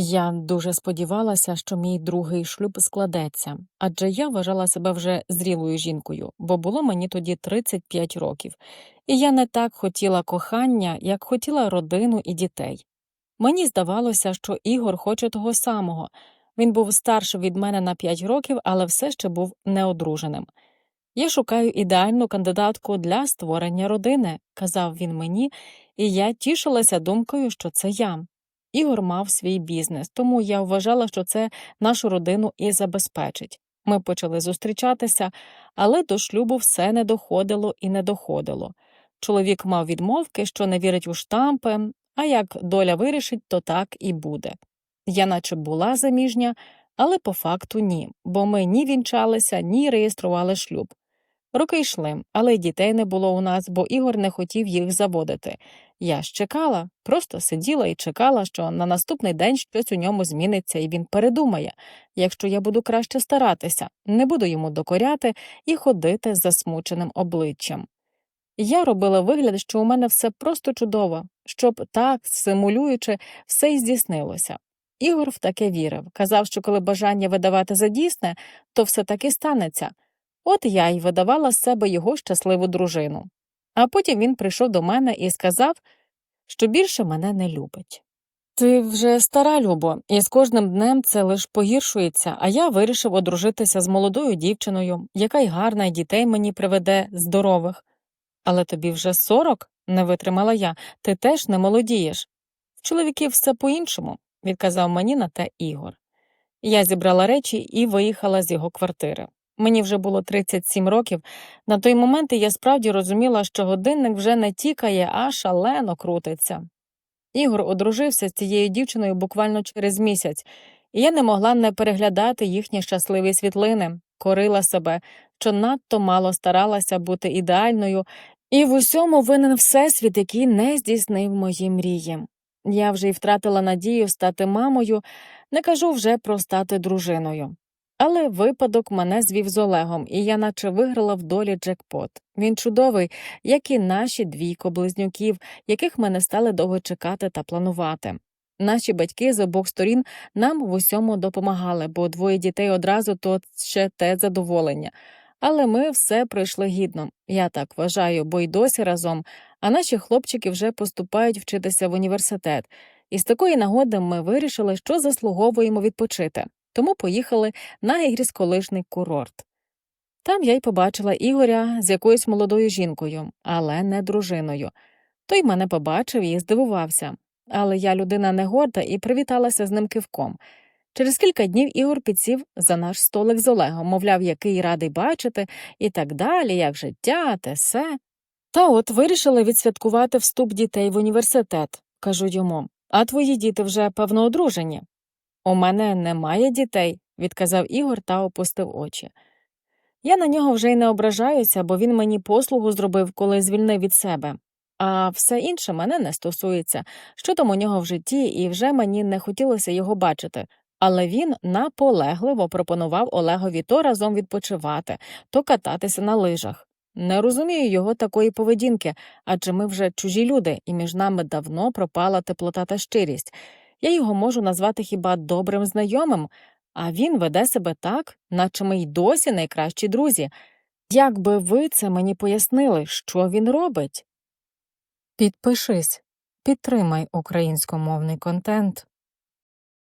Я дуже сподівалася, що мій другий шлюб складеться, адже я вважала себе вже зрілою жінкою, бо було мені тоді 35 років, і я не так хотіла кохання, як хотіла родину і дітей. Мені здавалося, що Ігор хоче того самого. Він був старший від мене на 5 років, але все ще був неодруженим. Я шукаю ідеальну кандидатку для створення родини, казав він мені, і я тішилася думкою, що це я. Ігор мав свій бізнес, тому я вважала, що це нашу родину і забезпечить. Ми почали зустрічатися, але до шлюбу все не доходило і не доходило. Чоловік мав відмовки, що не вірить у штампи, а як доля вирішить, то так і буде. Я наче була заміжня, але по факту ні, бо ми ні вінчалися, ні реєстрували шлюб. Роки йшли, але дітей не було у нас, бо Ігор не хотів їх заводити. Я ж чекала, просто сиділа і чекала, що на наступний день щось у ньому зміниться, і він передумає, якщо я буду краще старатися, не буду йому докоряти і ходити з засмученим обличчям. Я робила вигляд, що у мене все просто чудово, щоб так, симулюючи, все й здійснилося. Ігор в таке вірив, казав, що коли бажання видавати за дійсне, то все таки станеться. От я й видавала з себе його щасливу дружину. А потім він прийшов до мене і сказав, що більше мене не любить. Ти вже стара, Любо, і з кожним днем це лиш погіршується, а я вирішив одружитися з молодою дівчиною, яка й гарна, і дітей мені приведе здорових. Але тобі вже сорок, не витримала я, ти теж не молодієш. В чоловіків все по-іншому, відказав мені на те Ігор. Я зібрала речі і виїхала з його квартири. Мені вже було 37 років. На той момент я справді розуміла, що годинник вже не тікає, а шалено крутиться. Ігор одружився з цією дівчиною буквально через місяць, і я не могла не переглядати їхні щасливі світлини, корила себе, що надто мало старалася бути ідеальною, і в усьому винен всесвіт, який не здійснив мої мрії. Я вже й втратила надію стати мамою, не кажу вже про стати дружиною. Але випадок мене звів з Олегом, і я наче виграла в долі джекпот. Він чудовий, як і наші двійко близнюків, яких ми не стали довго чекати та планувати. Наші батьки з обох сторін нам в усьому допомагали, бо двоє дітей одразу то ще те задоволення. Але ми все пройшли гідно, я так вважаю, бо й досі разом, а наші хлопчики вже поступають вчитися в університет. І з такої нагоди ми вирішили, що заслуговуємо відпочити тому поїхали на гірськолижний курорт. Там я й побачила Ігоря з якоюсь молодою жінкою, але не дружиною. Той мене побачив і здивувався, але я людина не горда і привіталася з ним кивком. Через кілька днів Ігор підсів за наш столик з Олегом, мовляв, який радий бачити, і так далі, як життя, те се. Та от вирішили відсвяткувати вступ дітей в університет, кажу йому, а твої діти вже, певно, одружені. У мене немає дітей, відказав Ігор та опустив очі. Я на нього вже й не ображаюся, бо він мені послугу зробив, коли звільнив від себе, а все інше мене не стосується, що там у нього в житті, і вже мені не хотілося його бачити. Але він наполегливо пропонував Олегові то разом відпочивати, то кататися на лижах. Не розумію його такої поведінки, адже ми вже чужі люди, і між нами давно пропала теплота та щирість. Я його можу назвати хіба добрим знайомим, а він веде себе так, наче ми й досі найкращі друзі. Як би ви це мені пояснили, що він робить? Підпишись, підтримай українськомовний контент.